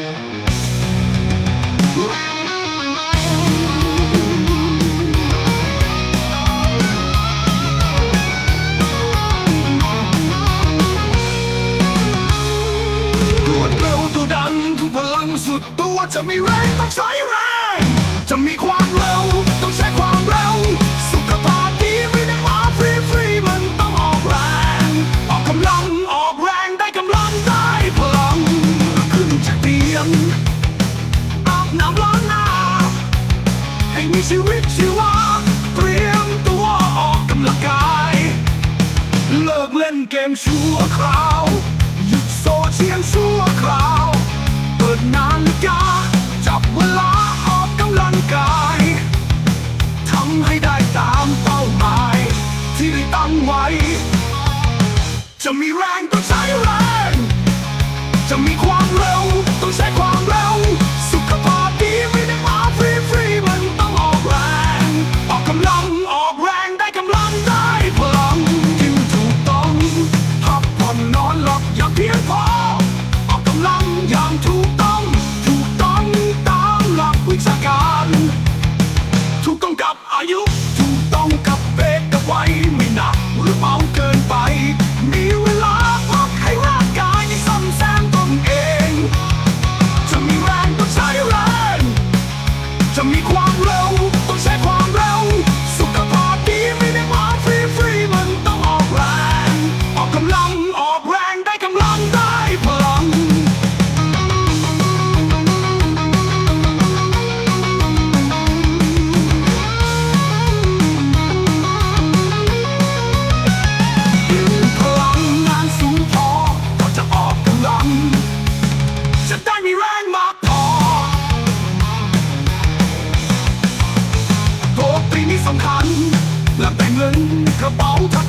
สุดตัวจะมีแรงต้องใช้แรง จะมีความเร็วต้องใช้ความเร็ว นอาบน้ำล้างหน้าให้มีชีวิตชีวาเตรียมตัวออกกำลังกาย เลิกเล่นเกมชั่วคราว หยุดโซเชียลชั่วคราว เปิดนาฬิกา จับเวลาออกกำลังกายทำให้ได้ตามเป้าหมาย ที่ได้ตั้งไว้ จะมีแรงต้องใช้แรง จะมี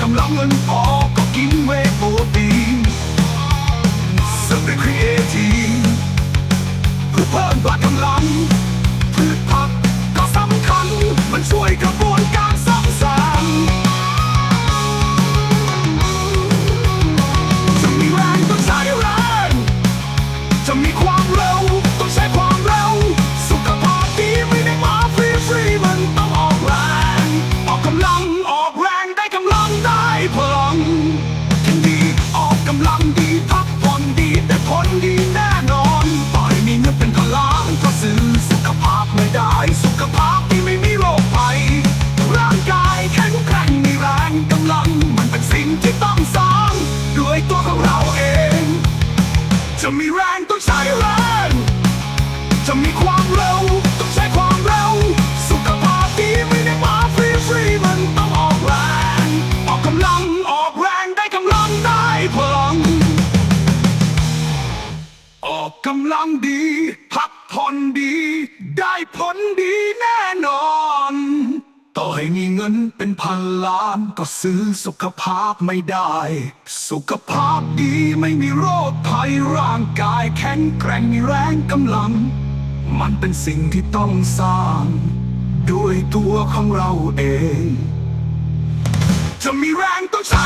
กำลังเงินพอก็กินเวโปรตีนซึ่งเป็นครีเอทีนเพื่อเพิ่มพละกำลัง พลังดีออกกำลังดีพักผ่อนดีแต่ผลดี กำลังดี พักผ่อนดี ได้ผลดีแน่นอน ต่อให้มีเงินเป็นพันล้านก็ซื้อสุขภาพไม่ได้ สุขภาพดีไม่มีโรคภัยร่างกายแข็งแกร่งมีแรงกำลัง มันเป็นสิ่งที่ต้องสร้าง ด้วยตัวของเราเอง จะมีแรงต้องใช้